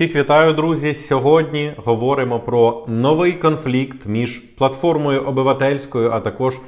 Всіх вітаю, друзі! Сьогодні говоримо про новий конфлікт між платформою обивательською, а також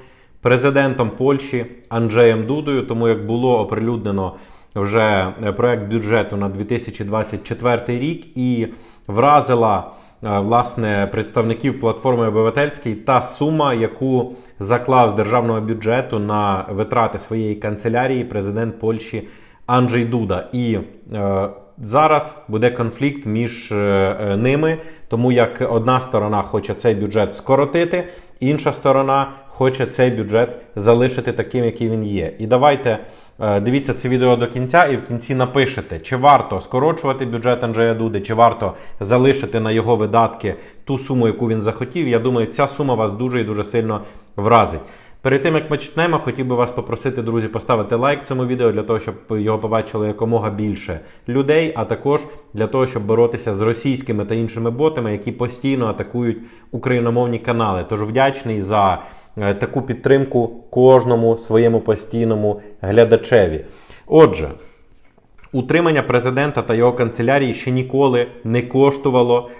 президентом Польщі Анджеєм Дудою. Тому як було оприлюднено вже проект бюджету на 2024 рік і вразила е, власне представників платформи обивательської та сума, яку заклав з державного бюджету на витрати своєї канцелярії президент Польщі Анджей Дуда. І е, зараз буде конфлікт між е, е, ними, тому як одна сторона хоче цей бюджет скоротити, інша сторона хоче цей бюджет залишити таким, який він є. І давайте е, дивіться це відео до кінця, і в кінці напишете, чи варто скорочувати бюджет Анджея Дуди, чи варто залишити на його видатки ту суму, яку він захотів. Я думаю, ця сума вас дуже і дуже сильно вразить. Перед тим як ми почнемо, хотів би вас попросити, друзі, поставити лайк цьому відео для того, щоб його побачило якомога більше людей, а також для того, щоб боротися з російськими та іншими ботами, які постійно атакують україномовні канали. Тож вдячний за е, таку підтримку кожному своєму постійному глядачеві. Отже. Утримання президента та його канцелярії ще ніколи не коштувало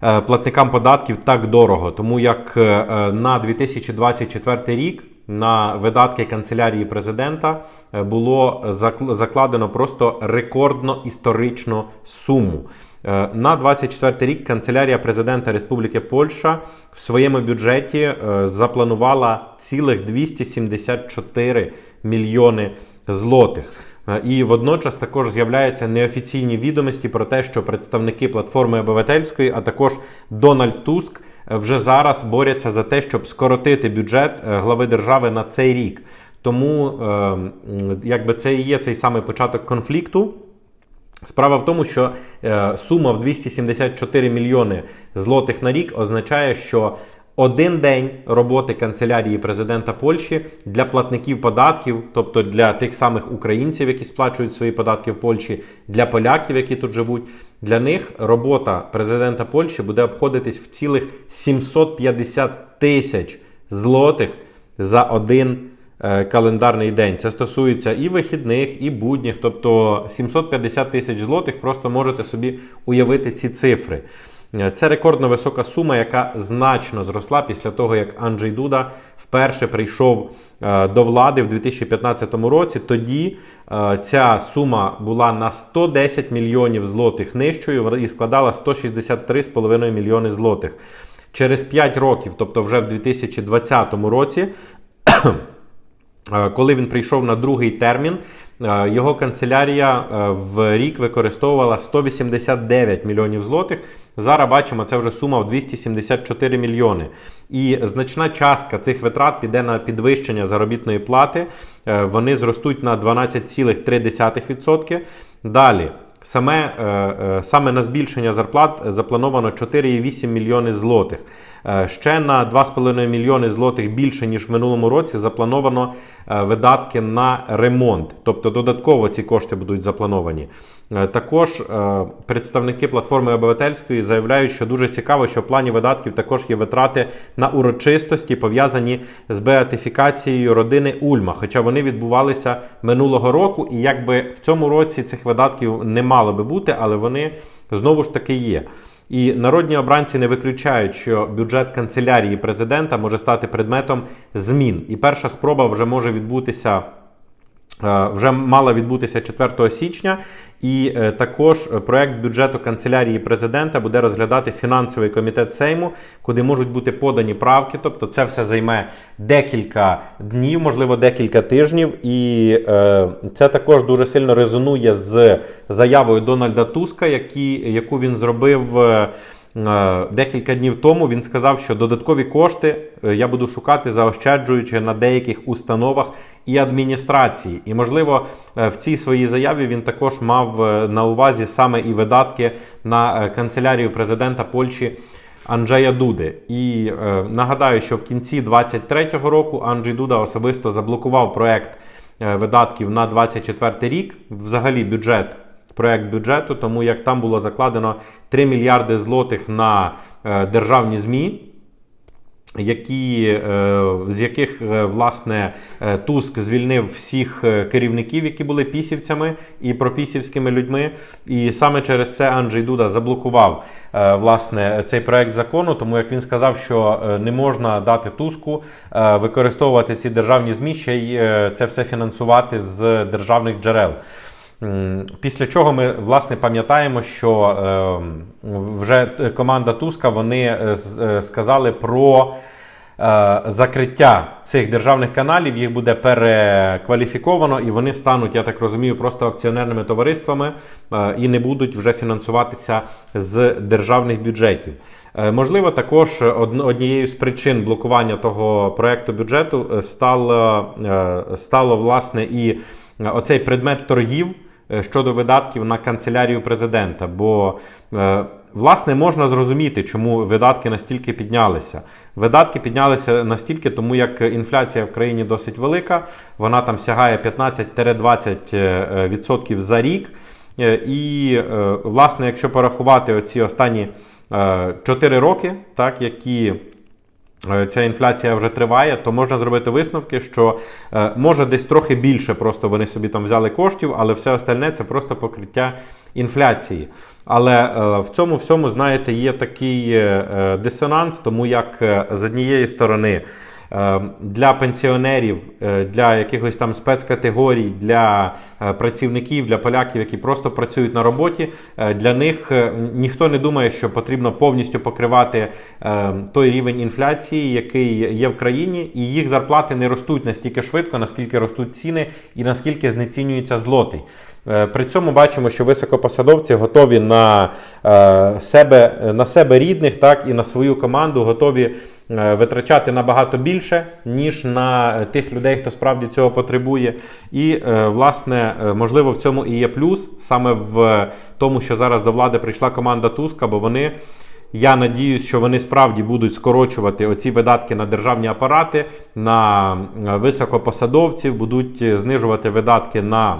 платникам податків так дорого, тому як е, е, на 2024 рік на видатки канцелярії президента е, було закладено просто рекордно історичну суму. Е, На 24 рік канцелярія президента Республіки Польща в своєму бюджеті е, запланувала цілих 274 мільйони злотих. Е, І водночас також з'являються неофіційні відомості про те, що представники платформи обивательської, а також Дональд Туск е, вже зараз борються за те, щоб скоротити бюджет е, глави держави на цей рік. Тому якби це і є цей самий початок конфлікту. Справа в тому, що сума в 274 мільйони злотих на рік означає, що один день роботи канцелярії президента Польщі для платників податків, тобто для тих самих українців, які сплачують свої податки в Польщі, для поляків, які тут живуть, для них робота президента Польщі буде обходитись в цілих 750 тисяч злотих за один е, календарний день. Це стосується і вихідних, і будніх. Тобто 750 тисяч злотих. Просто можете собі уявити ці цифри. Е, Це рекордно висока сума, яка значно зросла після того, як Анджей Дуда вперше прийшов е, до влади в 2015 році. Тоді е, ця сума була на 110 мільйонів злотих нижчою і складала 163,5 мільйони злотих. Через 5 років, тобто вже в 2020 році, коли він прийшов на другий термін, його канцелярія е, в рік використовувала 189 мільйонів злотих. Зараз бачимо, це вже сума в 274 мільйони. І значна частка цих витрат піде на підвищення заробітної плати. Е, Вони зростуть на 12,3%. Далі. Саме, е, е, саме на збільшення зарплат заплановано 4,8 мільйони злотих. Е, Ще на 2,5 мільйони злотих більше, ніж в минулому році, заплановано видатки на ремонт. Тобто додатково ці кошти будуть заплановані. Е, Також е, представники платформи обивательської заявляють, що дуже цікаво, що в плані видатків також є витрати на урочистості, пов'язані з беатифікацією родини Ульма. Хоча вони відбувалися минулого року, і якби в цьому році цих видатків не мало би бути, але вони знову ж таки є. І народні обранці не виключають, що бюджет канцелярії президента може стати предметом змін. І перша спроба вже може відбутися. Е, Вже мала відбутися 4 січня, і е, також проект бюджету канцелярії президента буде розглядати фінансовий комітет Сейму, куди можуть бути подані правки. Тобто, це все займе декілька днів, можливо, декілька тижнів. І е, це також дуже сильно резонує з заявою Дональда Туска, які, яку він зробив. Е, Декілька днів тому він сказав, що додаткові кошти е, я буду шукати, заощаджуючи на деяких установах і адміністрації. І, можливо, е, в цій своїй заяві він також мав на увазі саме і видатки на канцелярію президента Польщі. Анджея Дуди. І е, нагадаю, що в кінці 23-го року Анджей Дуда особисто заблокував проект видатків на 24 рік. Взагалі бюджет проект бюджету, тому як там було закладено 3 мільярди злотих на е, державні ЗМІ. які, е, з яких е, власне Туск звільнив всіх керівників, які були пісівцями і пропісівськими людьми. І саме через це Анджей Дуда заблокував власне цей проект закону, тому як він сказав, що не можна дати Туску використовувати ці державні змі, ще й це все фінансувати з державних джерел. Після чого ми власне пам'ятаємо, що е, вже команда Туска вони е, е, сказали про е, закриття цих державних каналів. Їх буде перекваліфіковано, і вони стануть, я так розумію, просто акціонерними товариствами е, і не будуть вже фінансуватися з державних бюджетів. Е, Можливо, також од- однією з причин блокування того проекту бюджету е, стало, е, стало власне і е, оцей предмет торгів е, щодо видатків на канцелярію президента. Бо, е, власне, можна зрозуміти, чому видатки настільки піднялися. Видатки піднялися настільки, тому як інфляція в країні досить велика, вона там сягає 15-20% за рік. Е, І, е, власне, якщо порахувати оці останні 4 роки, так, які е, ця інфляція вже триває, то можна зробити висновки, що е, може десь трохи більше просто вони собі там взяли коштів, але все остальне це просто покриття інфляції. Але е, в цьому всьому, знаєте, є такий е, е, дисонанс, тому як е, з однієї сторони. Е, Для пенсіонерів, е, для якихось там спецкатегорій, для е, працівників, для поляків, які просто працюють на роботі, е, для них ніхто не думає, що потрібно повністю покривати той рівень інфляції, який є в країні, і їх зарплати не ростуть настільки швидко, наскільки ростуть ціни і наскільки знецінюється злотий. Е, При цьому бачимо, що високопосадовці готові на е, себе, на себе рідних, так і на свою команду готові е, витрачати набагато більше, ніж на тих людей, хто справді цього потребує. І, власне, можливо, в цьому і є плюс саме в тому, що зараз до влади прийшла команда Туска, бо вони. Я надіюсь, що вони справді будуть скорочувати оці видатки на державні апарати, на високопосадовців, будуть знижувати видатки на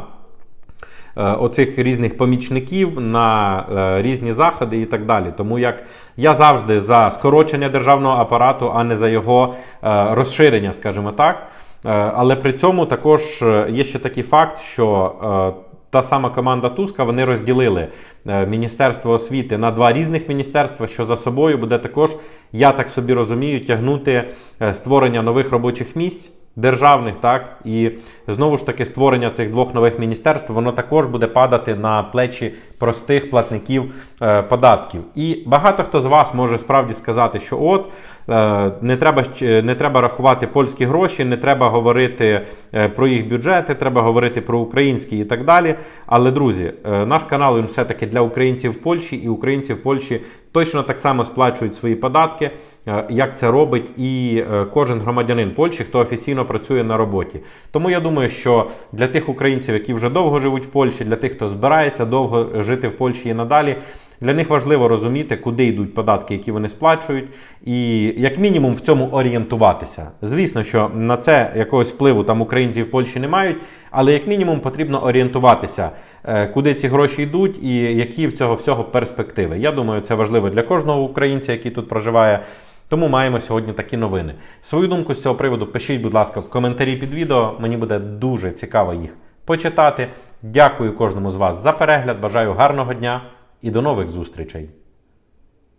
оцих різних помічників, на е, різні заходи і так далі. Тому як я завжди за скорочення державного апарату, а не за його е, розширення, скажімо так. Е, Але при цьому також е, є ще такий факт, що е, та сама команда Туска вони розділили е, Міністерство освіти на два різних міністерства, що за собою буде також, я так собі розумію, тягнути е, створення нових робочих місць. Державних, так? І знову ж таки створення цих двох нових міністерств, воно також буде падати на плечі простих платників е, податків. І багато хто з вас може справді сказати, що от е, не треба не треба рахувати польські гроші, не треба говорити е, про їх бюджети, треба говорити про українські і так далі. Але друзі, е, наш канал він все-таки для українців в Польщі, і українці в Польщі точно так само сплачують свої податки, е, як це робить і е, кожен громадянин Польщі, хто офіційно працює на роботі. Тому я думаю, що для тих українців, які вже довго живуть в Польщі, для тих, хто збирається довго жити в Польщі і надалі. Для них важливо розуміти, куди йдуть податки, які вони сплачують, і як мінімум в цьому орієнтуватися. Звісно, що на це якогось впливу там українці в Польщі не мають, але як мінімум потрібно орієнтуватися, е, куди ці гроші йдуть і які в цього всього перспективи. Я думаю, це важливо для кожного українця, який тут проживає. Тому маємо сьогодні такі новини. Свою думку з цього приводу пишіть, будь ласка, в коментарі під відео. Мені буде дуже цікаво їх почитати. Дякую кожному з вас за перегляд. Бажаю гарного дня і до нових зустрічей!